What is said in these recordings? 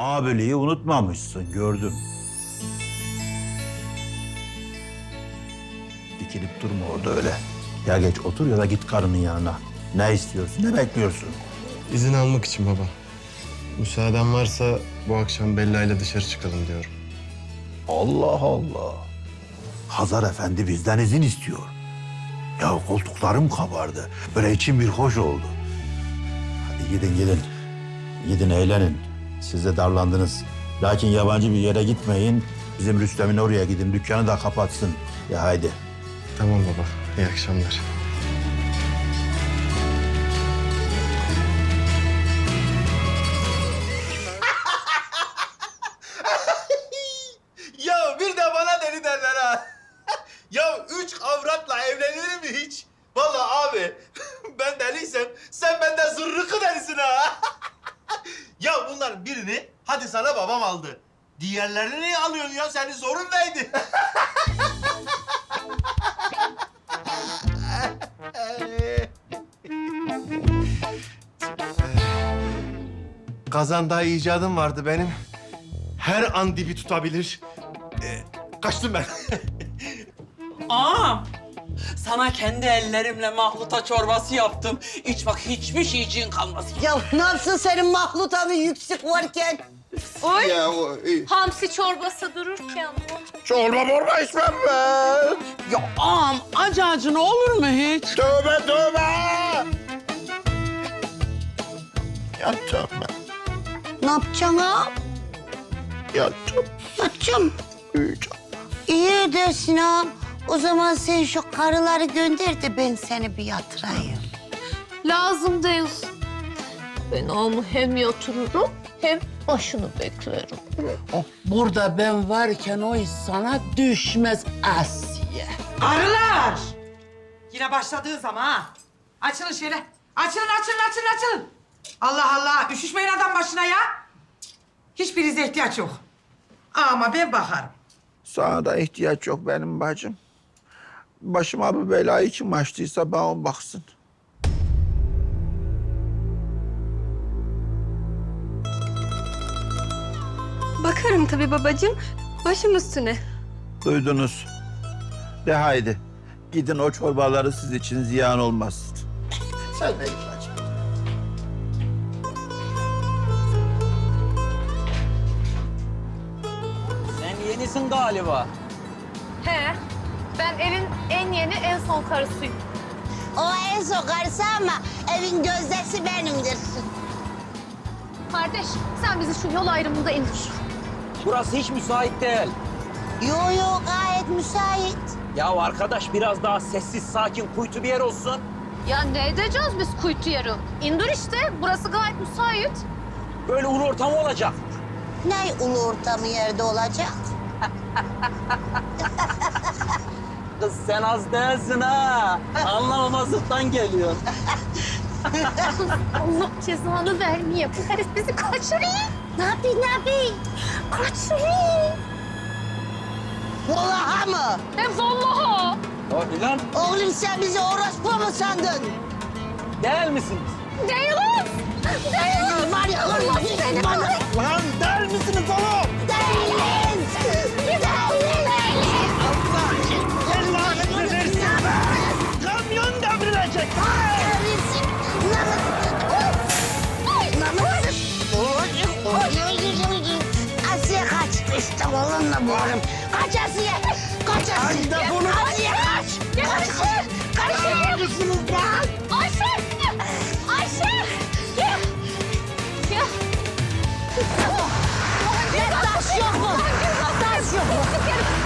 abiliği unutmamışsın gördüm. Dikilip durma orada öyle. Ya geç otur ya da git karının yanına. Ne istiyorsun, ne bekliyorsun? İzin almak için baba. Müsaaden varsa bu akşam Bella ile dışarı çıkalım diyorum. Allah Allah. Hazar Efendi bizden izin istiyor. Ya koltuklarım kabardı. Böyle içim bir hoş oldu. Hadi gidin gidin. Gidin eğlenin. Siz de darlandınız. Lakin yabancı bir yere gitmeyin. Bizim Rüstem'in oraya gidin. Dükkanı da kapatsın. Ya haydi. Tamam baba. İyi akşamlar. Diğerlerini niye alıyorsun ya? Senin sorun neydi? Kazanda icadım vardı benim. Her an dibi tutabilir. Ee, kaçtım ben. Ağam, sana kendi ellerimle mahluta çorbası yaptım. İç bak hiçbir şeyciğin kalmaz. Ya ne yapsın senin mahlut abi yüksek varken? Oy, ya o... e, hamsi çorbası dururken bu. Çorba morba içmem ben. Ya ağam acı acı ne olur mu hiç? Tövbe tövbe. Yatacağım ben. Ne yapacaksın ha? Yatacağım. Yatacağım. Uyuyacağım. İyi edersin ha. O zaman sen şu karıları gönder de ben seni bir yatırayım. Lazım değil. Ben onu hem yatırırım hem başını beklerim. Burada ben varken o iş sana düşmez Asiye. Arılar! Yine başladığı zaman ha. Açılın şöyle. Açılın, açılın, açılın, açılın. Allah Allah, üşüşmeyin adam başına ya. Hiçbirinize ihtiyaç yok. Ama ben bakarım. Sana da ihtiyaç yok benim bacım. Başıma bu belayı kim açtıysa bana baksın. Bakarım tabii babacığım. Başım üstüne. Duydunuz. De haydi. Gidin o çorbaları siz için ziyan olmasın. Sen de git bacım. Sen yenisin galiba. He, ben evin en yeni, en son karısıyım. O en son karısı ama evin gözdesi benimdir. Kardeş, sen bizi şu yol ayrımında indir. Burası hiç müsait değil. Yo yo gayet müsait. Ya arkadaş biraz daha sessiz, sakin, kuytu bir yer olsun. Ya ne edeceğiz biz kuytu yarı? İndir işte, burası gayet müsait. Böyle ulu ortamı olacak. Ne ulu ortamı yerde olacak? Kız sen az değilsin ha. Anlamamazlıktan geliyor. Allah cezanı vermeye. Bu herif bizi kaçırıyor. Ne yapayım ne yapayım? Kaçırıyor. Vallahi mı? Hem vallahi. Hadi lan. Oğlum sen bizi orospu mu sandın? Değil misiniz? Değilim. Değilim. Var ya seni bana. Lan değil misiniz oğlum? Değiliz. Boğarım. Kaç Asiye. Kaç Asiye. Asiye kaç. Kaç. Kaç. Neredesiniz lan? Ayşe. Ayşe. Gel. Gel. Ne taş yok mu? Taş yok mu?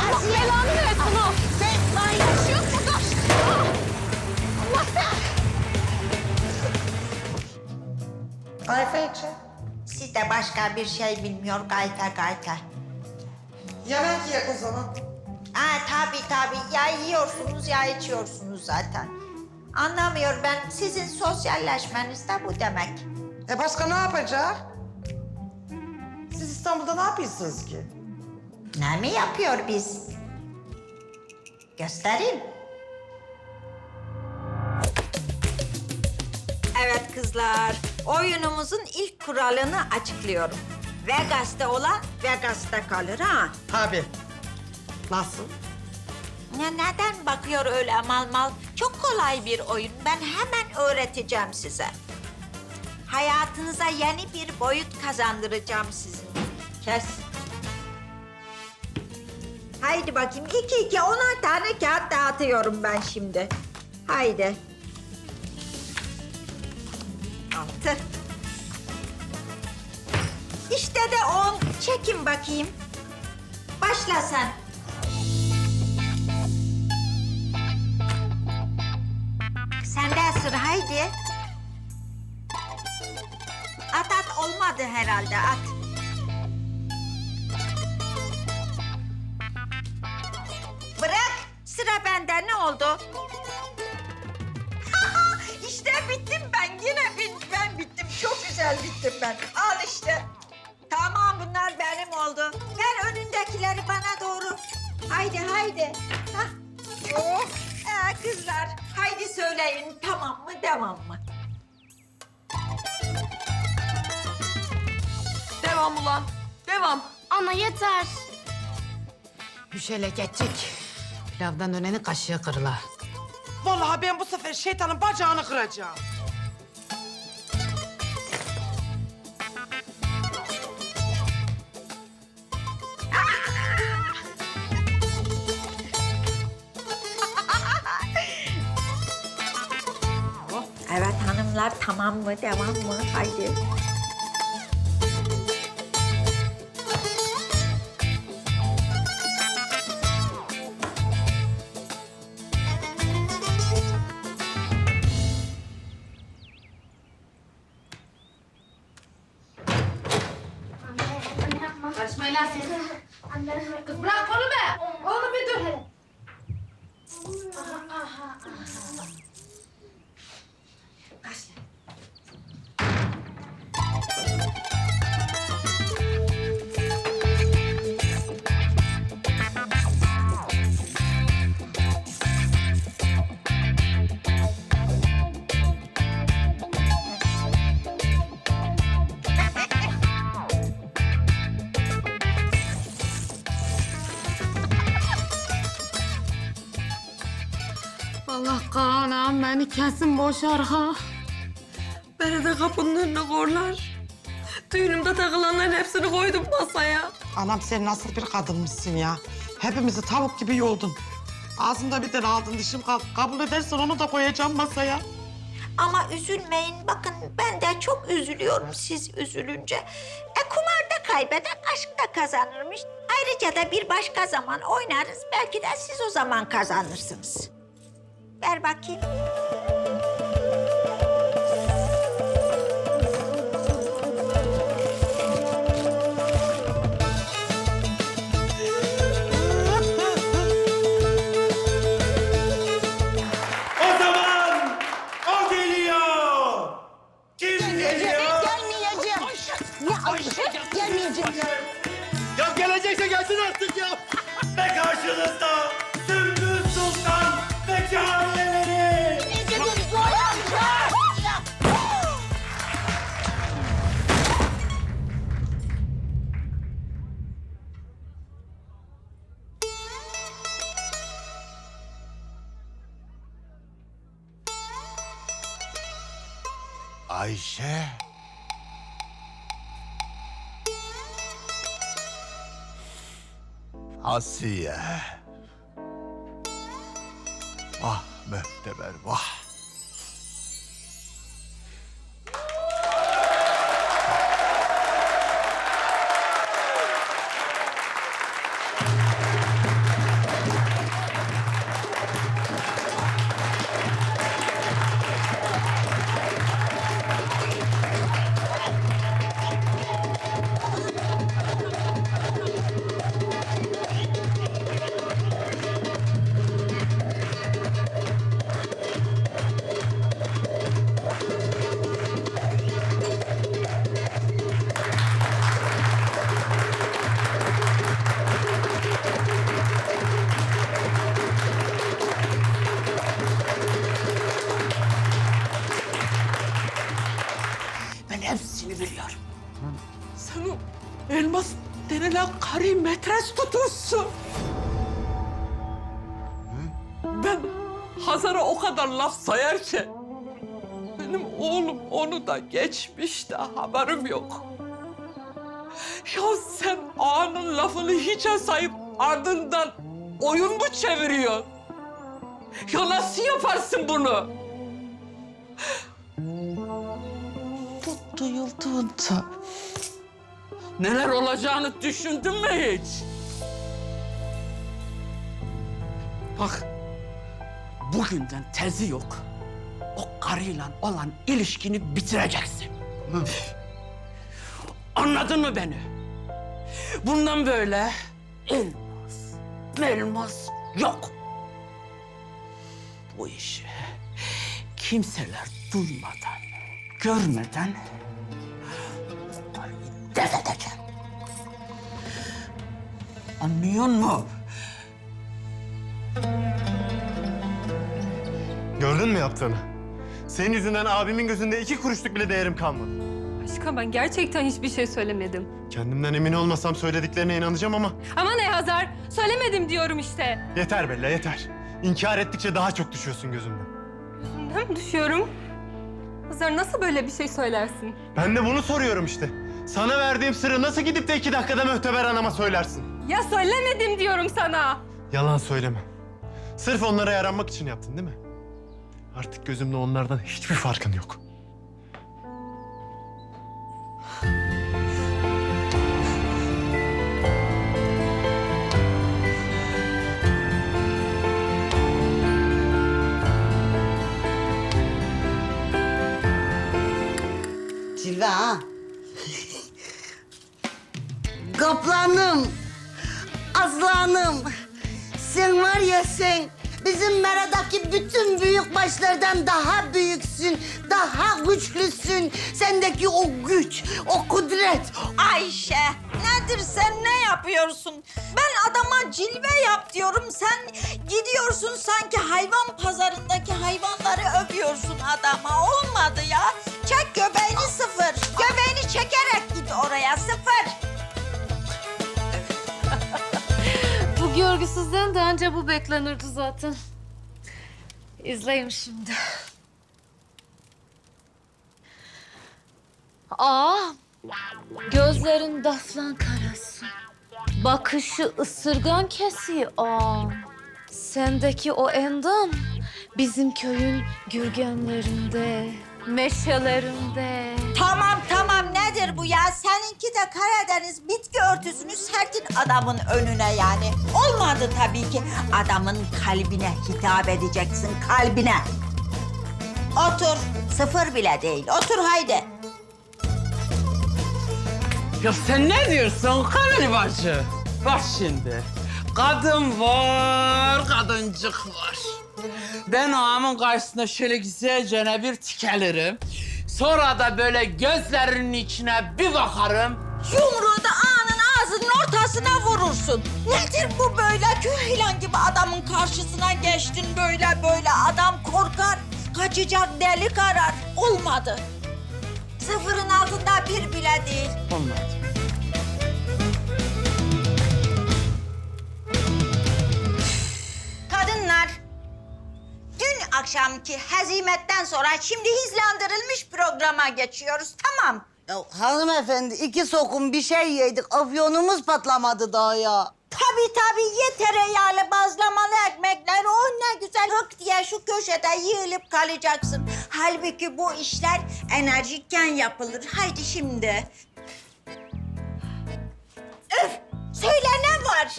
Allah belanı versin ha. Sen var ya. Taş yok mu taş? Allah sen. Gayfeci. Siz de başka bir şey bilmiyor gayfe gayfe. Yemek yiyek o zaman. Ha tabii tabii ya yiyorsunuz ya içiyorsunuz zaten. Anlamıyor ben sizin sosyalleşmeniz de bu demek. E başka ne yapacak? Siz İstanbul'da ne yapıyorsunuz ki? Ne mi yapıyor biz? Göstereyim. Evet kızlar, oyunumuzun ilk kuralını açıklıyorum. Vegas'ta olan Vegas'ta kalır ha. Tabii. Nasıl? Ya neden bakıyor öyle mal mal? Çok kolay bir oyun. Ben hemen öğreteceğim size. Hayatınıza yeni bir boyut kazandıracağım sizin. Kes. Haydi bakayım. iki iki onar tane kağıt dağıtıyorum ben şimdi. Haydi. Çekin bakayım. Başla sen. Sende sıra haydi. At at olmadı herhalde at. Bırak sıra bende ne oldu? işte bittim ben yine bit ben bittim çok güzel bittim ben. Oldu. Ver önündekileri bana doğru. Haydi haydi. Hah. Oh. Ee, kızlar haydi söyleyin tamam mı devam mı? Devam ulan. Devam. Ana yeter. Müşele geçecek. Pilavdan dönenin kaşığı kırıla. Vallahi ben bu sefer şeytanın bacağını kıracağım. Evet hanımlar tamam mı devam mı haydi. Kesin boşar ha. Beni de kapının önüne korlar. Düğünümde takılanların hepsini koydum masaya. Anam sen nasıl bir kadınmışsın ya. Hepimizi tavuk gibi yoldun. Ağzımda bir tane aldın dişim kaldı. Kabul edersen onu da koyacağım masaya. Ama üzülmeyin bakın ben de çok üzülüyorum siz üzülünce. E kumarda kaybeden aşkta kazanırmış. Ayrıca da bir başka zaman oynarız belki de siz o zaman kazanırsınız. Ver bakayım. Ayşe. Asiye. Vah mühteber vah. Elmas denilen karıyı metres tutmuşsun. Ben Hazar'a o kadar laf sayarken benim oğlum onu da geçmiş de haberim yok. Ya sen ağanın lafını hiçe sayıp ardından oyun mu çeviriyorsun? Ya nasıl yaparsın bunu? Bu duyulduğunda neler olacağını düşündün mü hiç? Bak, bugünden tezi yok. O karıyla olan ilişkini bitireceksin. Anladın mı beni? Bundan böyle elmas, melmas yok. Bu işi kimseler duymadan, görmeden Anlıyor musun? Gördün mü yaptığını? Senin yüzünden abimin gözünde iki kuruşluk bile değerim kalmadı. Aşkım ben gerçekten hiçbir şey söylemedim. Kendimden emin olmasam söylediklerine inanacağım ama Ama ne Hazar? Söylemedim diyorum işte. yeter Bella yeter. İnkar ettikçe daha çok düşüyorsun gözümden. Gözümden mi düşüyorum? Hazar nasıl böyle bir şey söylersin? Ben de bunu soruyorum işte. Sana verdiğim sırrı nasıl gidip de iki dakikada mühteber anama söylersin? Ya söylemedim diyorum sana. Yalan söyleme. Sırf onlara yaranmak için yaptın değil mi? Artık gözümde onlardan hiçbir farkın yok. Cilve ha. Kaplanım. Aslanım. Sen var ya sen bizim meradaki bütün büyük başlardan daha büyüksün, daha güçlüsün. Sendeki o güç, o kudret. Ayşe nedir sen ne yapıyorsun? Ben adama cilve yap diyorum. Sen gidiyorsun sanki hayvan pazarındaki hayvanları öpüyorsun adama. Olmadı ya. Çek göbeğini sıfır. Göbeğini çekerek git oraya sıfır. Bu görgüsüzden de anca bu beklenirdi zaten. İzleyin şimdi. Aa, gözlerin daflan karası. Bakışı ısırgan kesiyor. Aa, sendeki o endam bizim köyün gürgenlerinde, meşelerinde. Tamam ya? Seninki de Karadeniz bitki örtüsünü sertin adamın önüne yani. Olmadı tabii ki. Adamın kalbine hitap edeceksin kalbine. Otur. Sıfır bile değil. Otur haydi. Ya sen ne diyorsun Kamil bacı? Bak şimdi. Kadın var, kadıncık var. Ben ağamın karşısında şöyle güzelce bir tikelirim. Sonra da böyle gözlerinin içine bir bakarım. Yumruğu da ağanın ağzının ortasına vurursun. Nedir bu böyle? Kühlan gibi adamın karşısına geçtin böyle böyle. Adam korkar, kaçacak delik arar. Olmadı. Sıfırın altında bir bile değil. Olmadı. Akşamki hezimetten sonra şimdi hizlandırılmış programa geçiyoruz. Tamam. Ya hanımefendi iki sokum bir şey yedik. Afyonumuz patlamadı daha ya. Tabii tabii ye tereyağlı bazlamalı ekmekler. Oh ne güzel hık diye şu köşede yığılıp kalacaksın. Halbuki bu işler enerjikken yapılır. Haydi şimdi. Öf! Söyle ne var?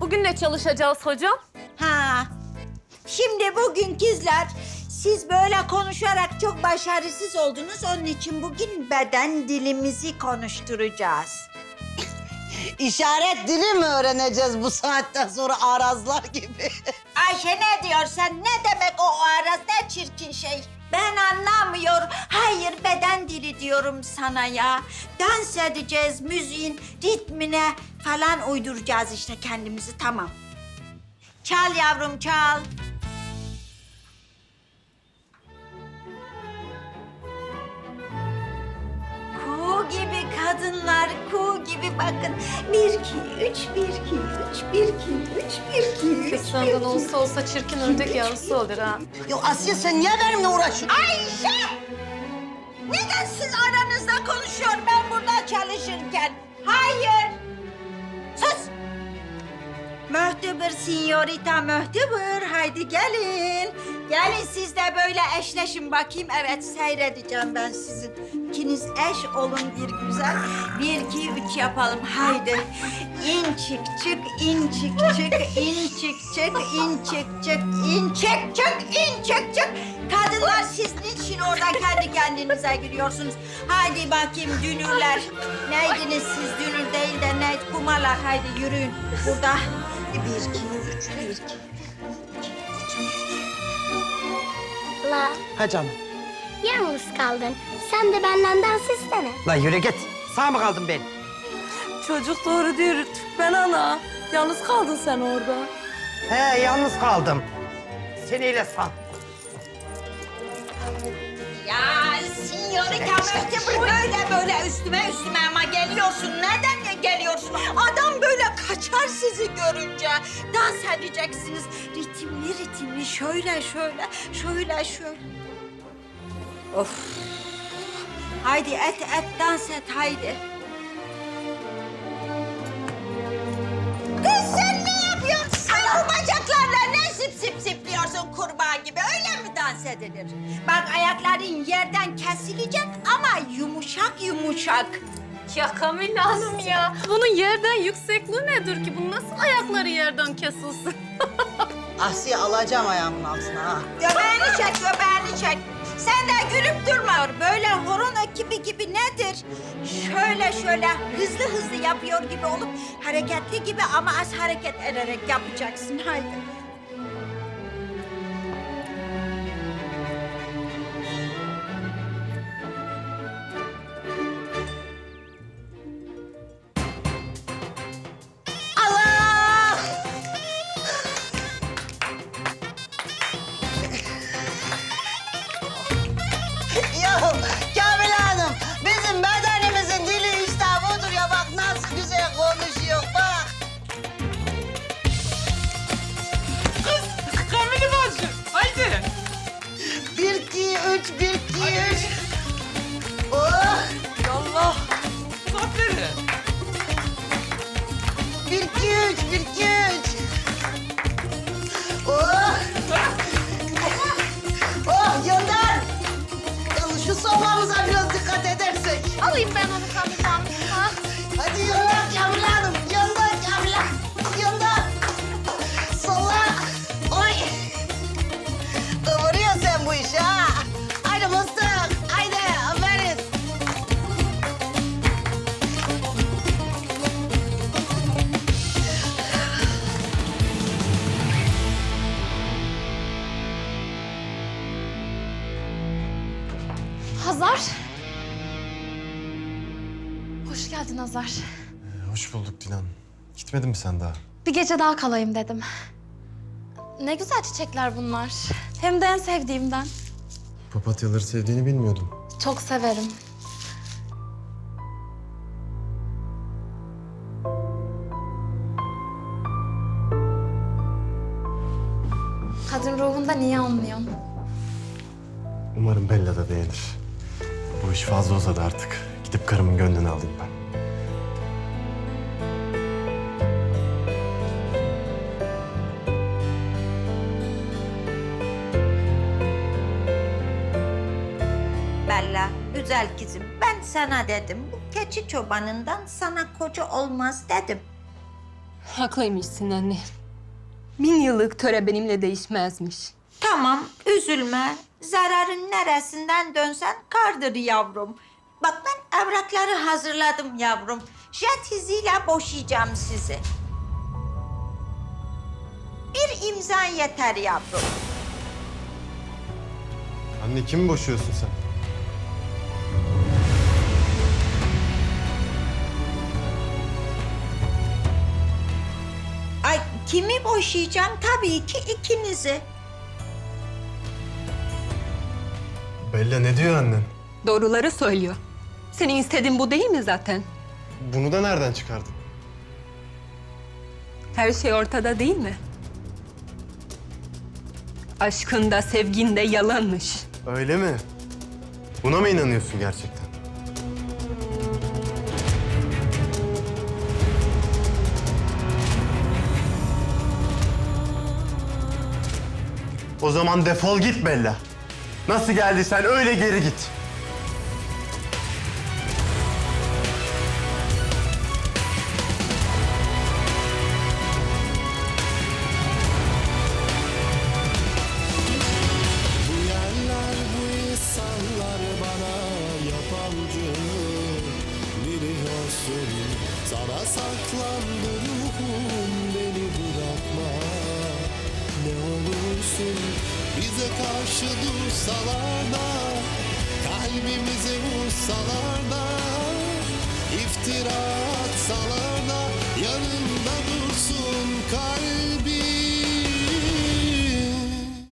Bugün ne çalışacağız hocam? Ha. Şimdi bugün kızlar siz böyle konuşarak çok başarısız oldunuz. Onun için bugün beden dilimizi konuşturacağız. İşaret dili mi öğreneceğiz bu saatten sonra arazlar gibi? Ayşe ne diyorsan ne demek o araz ne çirkin şey. Ben anlamıyorum. Hayır beden dili diyorum sana ya. Dans edeceğiz müziğin ritmine falan uyduracağız işte kendimizi tamam. Çal yavrum çal. Kuğu gibi kadınlar, kuğu gibi bakın. Bir, iki, üç, bir, iki, üç, bir, iki, üç, bir, iki, üç, Hiç senden olsa olsa çirkin ördek yavrusu olur ha. Ya Asiye sen niye benimle uğraşıyorsun? Ayşe! Neden siz aranızda konuşuyor ben burada çalışırken? Hayır! Sus! Möhtübür sinyorita möhtübür. Haydi gelin. Gelin siz de böyle eşleşin bakayım. Evet seyredeceğim ben sizin. İkiniz eş olun bir güzel. Bir, iki, üç yapalım. Haydi. İn çık çık, in çık çık, in çık çık, in çık çık, in çık çık, in çık çık. Kadınlar siz niçin orada kendi kendinize giriyorsunuz? Haydi bakayım dünürler. Neydiniz siz dünür değil de neydi? Kumalar haydi yürüyün. Burada. Bir, iki, üç, bir, iki. La Ha canım. Yalnız kaldın. Sen de benden dans istene. La yürü git. Sağ mı kaldım ben? Çocuk doğru diyor Türkmen ana. Yalnız kaldın sen orada. He yalnız kaldım. Seniyle sağ. Ya sinyorita möhtebir böyle böyle üstüme üstüme ama geliyorsun. Neden geliyorsun? Adam böyle kaçar sizi görünce. Dans edeceksiniz. Ritimli ritimli şöyle şöyle şöyle şöyle. Of. Haydi et et dans et haydi. Kız sen ne yapıyorsun? Sen o bacaklarla ne sip sip sipliyorsun kurbağa gibi öyle mi dans edilir? Bak ayakların yerden kesilecek ama yumuşak yumuşak. Ya Kamil Hanım ya. Bunun yerden yüksekliği nedir ki? Bunun nasıl ayakları yerden kesilsin? Asiye alacağım ayağımın altına ha. Göbeğini çek göbeğini çek. Sen de gülüp durma. Böyle horon ekibi gibi nedir? Şöyle şöyle hızlı hızlı yapıyor gibi olup hareketli gibi ama az hareket ederek yapacaksın. Haydi. Hoş geldin Hazar. Hoş bulduk Dilan. Gitmedin mi sen daha? Bir gece daha kalayım dedim. Ne güzel çiçekler bunlar. Hem de en sevdiğimden. Papatyaları sevdiğini bilmiyordum. Çok severim. Kadın ruhunda niye anlıyorsun? Umarım Bella da beğenir. Bu iş fazla uzadı artık. Gidip karımın gönlünü alayım ben. Bella, güzel kızım. Ben sana dedim. Bu keçi çobanından sana koca olmaz dedim. Haklıymışsın anne. Bin yıllık töre benimle değişmezmiş. Tamam, üzülme. Zararın neresinden dönsen kardır yavrum. Bak ben evrakları hazırladım yavrum. Jet hızıyla boşayacağım sizi. Bir imza yeter yavrum. Anne kimi boşuyorsun sen? Ay kimi boşayacağım? Tabii ki ikinizi. Bella ne diyor annen? Doğruları söylüyor. Senin istediğin bu değil mi zaten? Bunu da nereden çıkardın? Her şey ortada değil mi? Aşkında, sevginde yalanmış. Öyle mi? Buna mı inanıyorsun gerçekten? O zaman defol git Bella. Nasıl geldiysen öyle geri git.